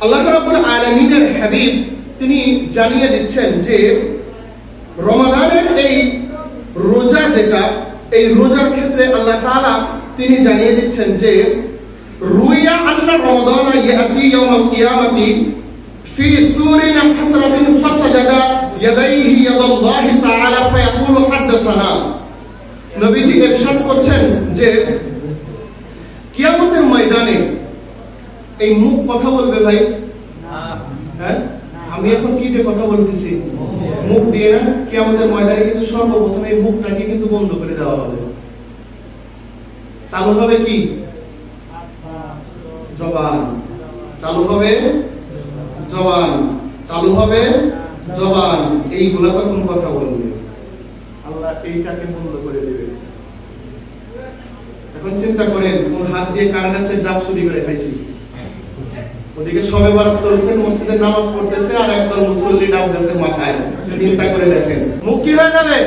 আল্লাহ রাব্বুল হাবিব তিনি জানিয়ে দিচ্ছেন যে রমাদানের এই রোজা যেটা, এই রোজার ক্ষেত্রে আল্লাহ তাআলা তিনি জানিয়ে দিচ্ছেন যে রুইয়া আন্না রমাদানা ইয়াতি ইয়াউমাল কিয়ামাতি ফি সুরিন হাসরাতিন ফাসাজাদা ইয়াদাইহি ইয়াদাল্লাহি তাআলা ফায়াকুলু হাদাসানা নবীজি ইরশাদ করছেন যে কিয়ামতের ময়দানে এই মুখ কথা বলবে ভাই? হ্যাঁ? আমি এখন কি দিয়ে কথা বলতেছি? মুখ দিয়ে না? কিয়ামতের ময়দানে কিন্তু সর্বপ্রথম এই মুখটাকে কিন্তু বন্ধ করে দেওয়া হবে। চালু হবে কি? জবান। চালু হবে? জবান। চালু হবে? জবান। এইগুলা তখন কথা বলবে। আল্লাহ এইটাকে বন্ধ করে দেবে। এখন চিন্তা করেন কোন হাত দিয়ে কার কাছে ডাব চুরি করে খাইছি? ওদিকে সবে বারাত চলছে, মসজিদে নামাজ পড়তেছে আর একদল মুসল্লি ডাব গাছের মাথায়। চিন্তা করে দেখেন। মুখ কি হয়ে যাবে?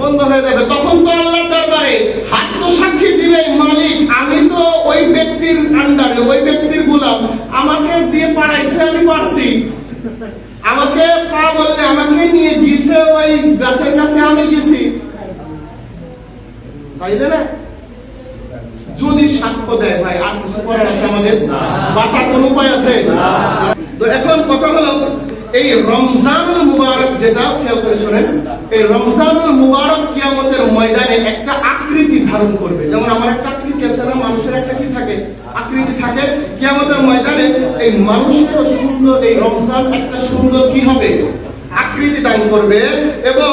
বন্ধ হয়ে যাবে। তখন তো আল্লাহর দরবারে হাত তো সাক্ষী দিবে মালিক, আমি তো ওই ব্যক্তির আন্ডারে ওই ব্যক্তির গোলাম। আমাকে দিয়ে পাড়াইছে, আমি পারছি। আমাকে পা বললে আমাকে নিয়ে গিয়েছে ওই গাছের কাছে, আমি গেছি। তাইলে না? যদি সাক্ষ্য দেয় ভাই আর কিছু করার আছে আমাদের? বাঁচার কোন উপায় আছে? তো এখন কথা হলো এই রমজানুল মুবারক যেটা খেয়াল করে শোনেন এই রমজানুল মুবারক কিয়ামতের ময়দানে একটা আকৃতি ধারণ করবে। যেমন আমার একটা আকৃতি আছে না মানুষের একটা কি থাকে? আকৃতি থাকে। কিয়ামতের ময়দানে এই মানুষের সুন্দর এই রমজান একটা সুন্দর কি হবে? আকৃতি দান করবে এবং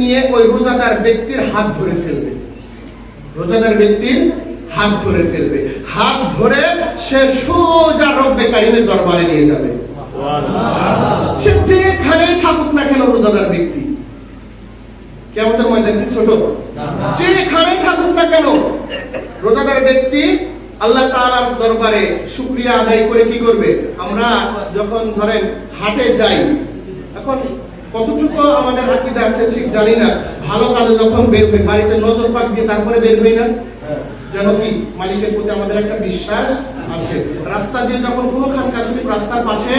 নিয়ে ওই রোজাদার ব্যক্তির হাত ধরে ফেলবে। রোজাদার ব্যক্তির হাত ধরে ফেলবে। হাত ধরে সে সোজা রব্বে কারিমের দরবারে নিয়ে যাবে। সে যেখানে থাকুক না কেন রোজাদার ব্যক্তি। কেমন ময়দান কি ছোট? যেখানে থাকুক না কেন রোজাদার ব্যক্তি আল্লাহ তাআলার দরবারে শুকরিয়া আদায় করে কি করবে? আমরা যখন ধরেন হাটে যাই, এখন কতটুকু আমাদের আকীদা আছে ঠিক জানি না। ভালো কাজে যখন বের হই বাড়িতে নজর পাক দিয়ে তারপরে বের হই না? যেন কি মালিকের প্রতি আমাদের একটা বিশ্বাস আছে। রাস্তা দিয়ে যখন কোনো খানকা শরীফ রাস্তার পাশে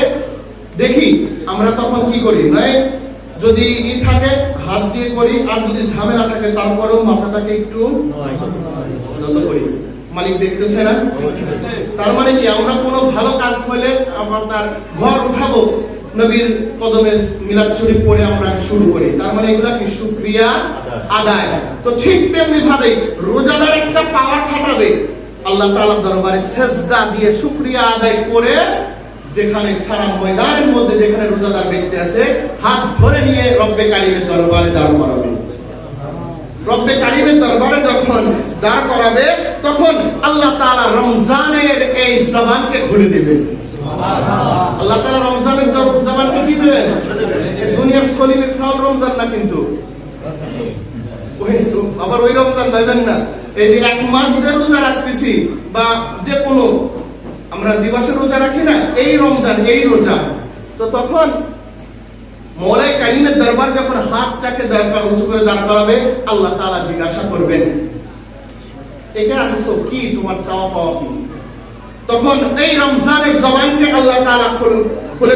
দেখি আমরা তখন কি করি? নয়? যদি ই থাকে হাত দিয়ে করি আর যদি ঝামেলা থাকে তারপরেও মাথাটাকে একটু করি। মালিক দেখতেছে না? তার মানে কি আমরা কোনো ভালো কাজ হলে আপনার ঘর উঠাবো? নবীর কদমে মিলাদ শরীফ পড়ে আমরা শুরু করি। তার মানে এগুলা কি শুকরিয়া আদায়? তো ঠিক তেমনি ভাবে রোজাদার একটা পাওয়ার খাটাবে। আল্লাহ তাআলার দরবারে সেজদা দিয়ে শুকরিয়া আদায় করে যেখানে সারা ময়দানের মধ্যে যেখানে রোজাদার ব্যক্তি আছে, হাত ধরে নিয়ে রব্বে কালিমের দরবারে দাঁড় করাবে। রব্বে কারিমের দরবারে যখন দাঁড় করাবে, তখন আল্লাহ তাআলা রমজানের এই জবানকে খুলে দিবেন আল্লাহ তাআলা রমজানের জবানকে কি দেবেন? দুনিয়ার সলিমের সব রমজান না কিন্তু। আবার ওই রমজান ভাবেন না। এই যে এক মাস রোজা রাখতেছি বা যে কোনো, আমরা দিবসের রোজা রাখি না, এই রমজান, এই রোজা। তো তখন মৌলাই কারিমের দরবার যখন হাতটাকে দরকার উঁচু করে দাঁড় করাবে, আল্লাহ তাআলা জিজ্ঞাসা করবেন, এখানে আনছো কি? তোমার চাওয়া পাওয়া কি? তখন এই রমজানের জবানকে আল্লাহ তাআলা খুলে খুলে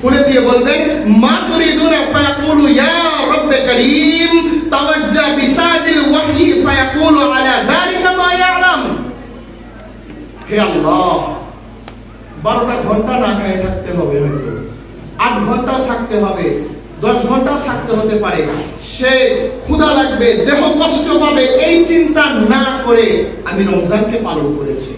খুলে দিয়ে বলবেন, মা তুরিদুনা ফায়াকুলু ইয়া রব্ব করিম, তাওয়াজ্জা বিতাজিল ওয়াহয়ি ফায়াকুলু আলা যালিকা মা ইয়ালাম। হে আল্লাহ, বারোটা ঘণ্টা না খায় থাকতে হবে হয়তো। আট ঘণ্টা থাকতে হবে, দশ ঘণ্টা থাকতে হতে পারে। সে ক্ষুধা লাগবে, দেহ কষ্ট পাবে, এই চিন্তা না করে আমি রমজানকে পালন করেছি।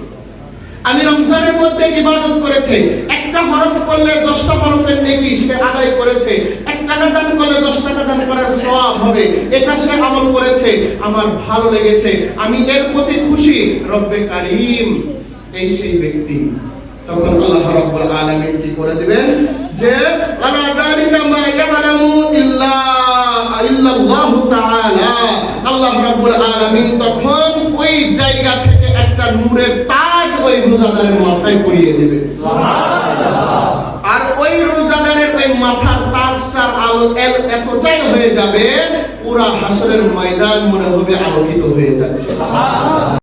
আমি রমজানের মধ্যে ইবাদত করেছি। একটা হরফ করলে দশটা হরফের নেকি সে আদায় করেছে। এক টাকা দান করলে দশ টাকা দান করার সব হবে। এটা সে আমল করেছে। আমার ভালো লেগেছে। আমি এর প্রতি খুশি। রব্বে কারিম। এই সেই ব্যক্তি। তখন আল্লাহ রব্বুল আলামিন কি করে দিবেন যে, আলা দালিকা মা ইয়ালামু ইল্লা ইল্লাল্লাহ তাআলা। আল্লাহ রব্বুল আলামিন তখন ওই জায়গা থেকে একটা নূরের তার ওই রোজাদারের মাথায় পরিয়ে দেবে। আর ওই রোজাদারের ওই মাথার তাজটার আলো এতটাই হয়ে যাবে পুরা হাসরের ময়দান মনে হবে আলোকিত হয়ে যাচ্ছে।